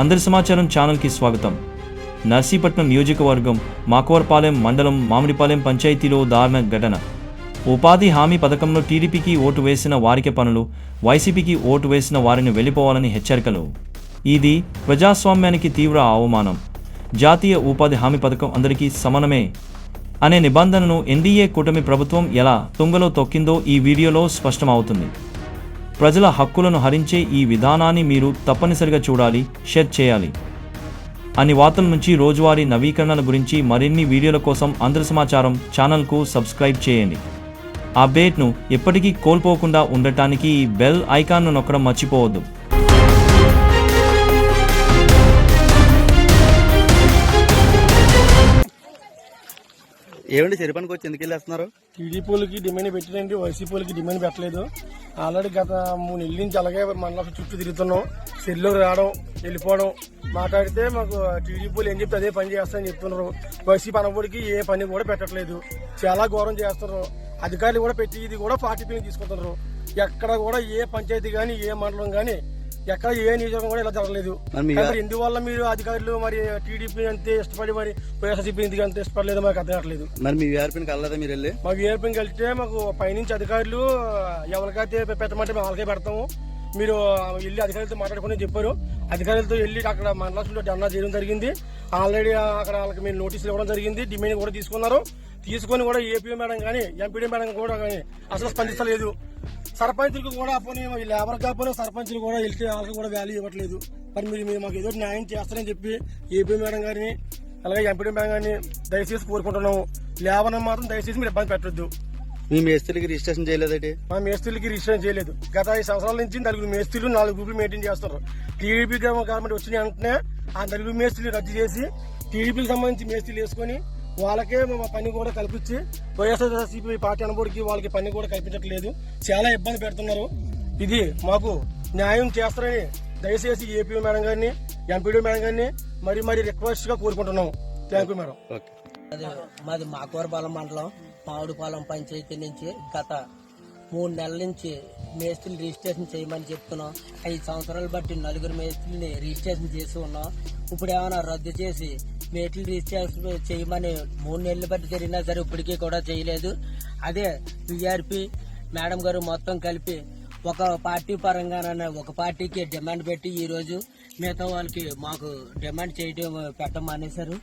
అందరి సమాచారం ఛానల్కి స్వాగతం. నర్సీపట్నం నియోజకవర్గం మాకవరపాలెం మండలం మామిడిపాలెం పంచాయతీలో దారుణ ఘటన. ఉపాధి హామీ పథకంలో టీడీపీకి ఓటు వేసిన వారికే పనులు వైసీపీకి ఓటు వేసిన వారిని వెళ్ళిపోవాలని హెచ్చరికలు. ఇది ప్రజాస్వామ్యానికి తీవ్ర అవమానం. జాతీయ ఉపాధి హామీ పథకం అందరికీ సమానమే అనే నిబంధనను ఎన్డీఏ కూటమి ప్రభుత్వం ఎలా తుంగలో తొక్కిందో ఈ వీడియోలో స్పష్టమవుతుంది. ప్రజల హక్కులను హరించే ఈ విధానాన్ని మీరు తప్పనిసరిగా చూడాలి షేర్ చేయాలి. అన్ని వార్తల నుంచి రోజువారీ నవీకరణల గురించి మరిన్ని వీడియోల కోసం అందరి సమాచారం ఛానల్కు సబ్స్క్రైబ్ చేయండి. ఆ అప్డేట్ను ఎప్పటికీ కోల్పోకుండా ఉండటానికి ఈ బెల్ ఐకాన్ను నొక్కడం మర్చిపోవద్దు. ఏమండి చెరుపనికి వచ్చి ఎందుకు వెళ్ళేస్తున్నారు? టీడీపీలకి డిమాండ్ పెట్టినండి వైసీపీలకి డిమాండ్ పెట్టలేదు. ఆల్రెడీ గత మూడు నెలల నుంచి అలాగే మండలం చుట్టూ తిరుగుతున్నాం. సెల్లో రావడం వెళ్ళిపోవడం. మాట్లాడితే మాకు టీడీపీలు ఏం చెప్తే అదే పని చేస్తారని చెప్తున్నారు. వైసీపీ అనబడికి ఏ పని కూడా పెట్టట్లేదు. చాలా ఘోరం చేస్తున్నారు. అధికారులు కూడా పెట్టి ఇది కూడా పార్టీ పని తీసుకుంటున్నారు ఎక్కడ కూడా ఏ పంచాయతీ కానీ ఏ మండలం కానీ ఎక్కడ ఏ నియోజకవర్గం కూడా ఇలా జరగలేదు. మరి మీ- మరి ఎందువల్ల మీరు అధికారులు మరి టీడీపీ అంతే ఇష్టపడి మరి వైఎస్ఆర్సీపీ ఎందుకు అంత ఇష్టపడలేదు మాకు అర్థం కావట్లేదు. మరి మీ వీఆర్పీని కలలేదా మీరు వెళ్ళి? మాకు ఏర్పం వెళ్తే మాకు పైనుంచి అధికారులు ఎవరికైతే పెట్టమంటే మేము వాళ్ళకే పెడతాము. మీరు వెళ్ళి అధికారులతో మాట్లాడుకుని చెప్పారు. అధికారులతో వెళ్ళి అక్కడ మండలంలో ధర్నా చేయడం జరిగింది. ఆల్రెడీ అక్కడ వాళ్ళకి మేము నోటీసులు ఇవ్వడం జరిగింది. డిమాండ్ కూడా తీసుకున్నారు. తీసుకొని కూడా ఏపీ మేడం కానీ ఎంపీడీ మేడం కూడా కానీ అసలు స్పందించలేదు సర్పంచులకు కూడా పోనీ ఈ లేబర్ కాకపోయినా సర్పంచులు కూడా వెళ్తే వాళ్ళకి కూడా వాల్యూ ఇవ్వట్లేదు. మరి మీరు మీరు మాకు ఏదో న్యాయం చేస్తారని చెప్పి ఏపీ మేడం గారిని అలాగే ఎంపీడీ మేడం గారిని దయచేసి కోరుకుంటున్నాము. లేబర్ మాత్రం దయచేసి మీరు ఇబ్బంది పెట్టొద్దు. మీ మేస్త్రికి రిజిస్ట్రేషన్ చేయలేదండి? మా మేస్త్రీలకి రిజిస్ట్రేషన్ చేయలేదు. గత ఐదు సంవత్సరాల నుంచి నలుగురు మేస్త్రీలు నాలుగు గ్రూపులు మెయింటైన్ చేస్తారు టీడీపీ గవర్నమెంట్ వచ్చిన వెంటనే ఆ నలుగురు మేస్త్రీలు రద్దు చేసి టీడీపీకి సంబంధించి మేస్త్రీలు వేసుకొని వాళ్ళకే మా పని కూడా కల్పించి వైఎస్ఆర్సీపీ పార్టీ అనుబడికి వాళ్ళకి పని కూడా కల్పించట్లేదు. చాలా ఇబ్బంది పెడుతున్నారు. ఇది మాకు న్యాయం చేస్తారని దయచేసి ఏపీ మేడం గారిని ఎంపీడీ మేడం గారిని మరి మరి రిక్వెస్ట్గా కోరుకుంటున్నాము. థ్యాంక్ యూ మేడం మాది మాకూరపాలెం మండలం మామిడిపాలెం పంచాయతీ నుంచి గత మూడు నెలల నుంచి మేస్త్రీలు రిజిస్ట్రేషన్ చేయమని చెప్తున్నాం. ఐదు సంవత్సరాలు బట్టి నలుగురు మేస్త్రీని రిజిస్ట్రేషన్ చేసి ఉన్నాం. ఇప్పుడు ఏమైనా రద్దు చేసి మేట్లు రిజిస్ట్రేషన్ చేయమని మూడు నెలల బట్టి జరిగినా సరే ఇప్పటికీ కూడా చేయలేదు. అదే విఆర్పి మేడం గారు మొత్తం కలిపి ఒక పార్టీ పరంగానే ఒక పార్టీకి డిమాండ్ పెట్టి ఈరోజు మిగతా వాళ్ళకి మాకు డిమాండ్ చేయడం పెట్టమనేసారు